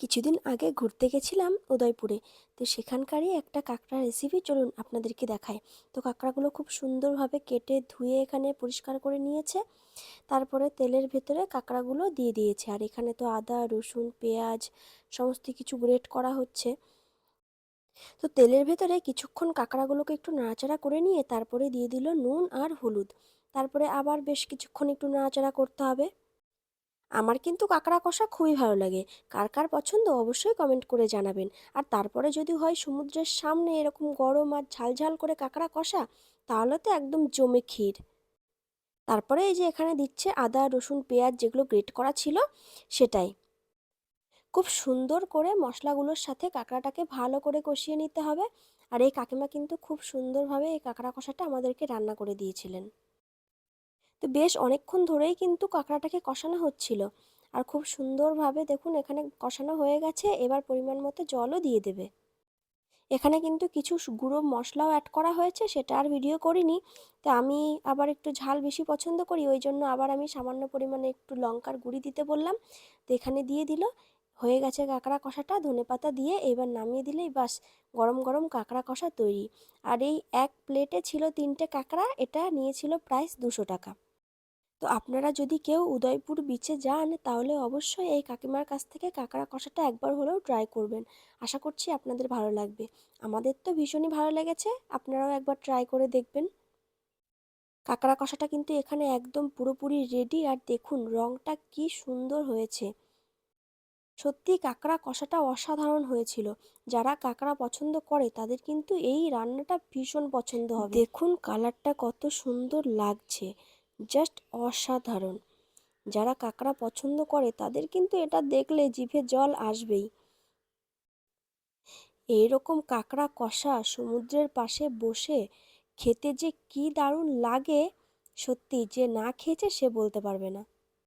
কিছুদিন আগে ঘুরতে গেছিলাম উদয়পুরে। তো সেখানকারই একটা কাঁকড়া রেসিপি চলুন আপনাদেরকে দেখাই। তো কাঁকড়াগুলো খুব সুন্দরভাবে কেটে ধুয়ে এখানে পরিষ্কার করে নিয়েছে। তারপরে তেলের ভেতরে কাঁকড়াগুলো দিয়ে দিয়েছে। আর এখানে তো আদা, রসুন, পেঁয়াজ সমস্ত কিছু গ্রেট করা হচ্ছে। তো তেলের ভেতরে কিছুক্ষণ কাঁকড়াগুলোকে একটু নাড়াচাড়া করে নিয়ে তারপরে দিয়ে দিল নুন আর হলুদ। তারপরে আবার বেশ কিছুক্ষণ একটু নাড়াচাড়া করতে হবে। আমার কিন্তু কাঁকড়া কষা খুবই ভালো লাগে। কার কার পছন্দ অবশ্যই কমেন্ট করে জানাবেন। আর তারপরে যদি হয় সমুদ্রের সামনে এরকম গরম আর ঝালঝাল করে কাঁকড়া কষা, তাহলে তো একদম জমে ক্ষীর। তারপরে এই যে এখানে দিচ্ছে আদা, রসুন, পেঁয়াজ যেগুলো গ্রেট করা ছিল, সেটাই। খুব সুন্দর করে মশলাগুলোর সাথে কাঁকড়াটাকে ভালো করে কষিয়ে নিতে হবে। আর এই কাকিমা কিন্তু খুব সুন্দরভাবে এই কাঁকড়া কষাটা আমাদেরকে রান্না করে দিয়েছিলেন। তো বেশ অনেকক্ষণ ধরেই কিন্তু কাঁকড়াটাকে কষানো হচ্ছিল। আর খুব সুন্দরভাবে দেখুন এখানে কষানো হয়ে গেছে, এবার পরিমাণ মতো জলও দিয়ে দেবে। এখানে কিন্তু কিছু গুঁড়ো মশলাও অ্যাড করা হয়েছে, সেটা আর ভিডিও করিনি। তো আমি আবার একটু ঝাল বেশি পছন্দ করি, ওই জন্য আবার আমি সামান্য পরিমাণে একটু লঙ্কার গুঁড়ি দিতে বললাম। তো এখানে দিয়ে দিল। হয়ে গেছে কাঁকড়া কষাটা ধনেপাতা দিয়ে এবার নামিয়ে দিলেই বাস, গরম গরম কাঁকড়া কষা তৈরি। আর এই এক প্লেটে ছিল তিনটে কাঁকড়া, এটা নিয়েছিল প্রাইস দুশো টাকা। তো আপনারা যদি কেউ উদয়পুর বিচে যান, তাহলে অবশ্যই এই কাকিমার কাছ থেকে কাঁকড়া কষাটা একবার হলেও ট্রাই করবেন। আশা করছি আপনাদের ভালো লাগবে। আমাদের তো ভীষণই ভালো লেগেছে, আপনারাও একবার ট্রাই করে দেখবেন। কাঁকড়া কষাটা কিন্তু এখানে একদম পুরোপুরি রেডি আর দেখুন রঙটা কি সুন্দর হয়েছে। সত্যি কাঁকড়া কষাটা অসাধারণ হয়েছিল। যারা কাঁকড়া পছন্দ করে, তাদের কিন্তু এই রান্নাটা ভীষণ পছন্দ হবে। দেখুন কালারটা কত সুন্দর লাগছে। জাস্ট অসাধারণ। যারা কাঁকড়া পছন্দ করে, তাদের কিন্তু এটা দেখলে জিভে জল আসবেই। এইরকম কাঁকড়া কষা সমুদ্রের পাশে বসে খেতে যে কি দারুণ লাগে, সত্যি যে না খেয়েছে সে বলতে পারবে না।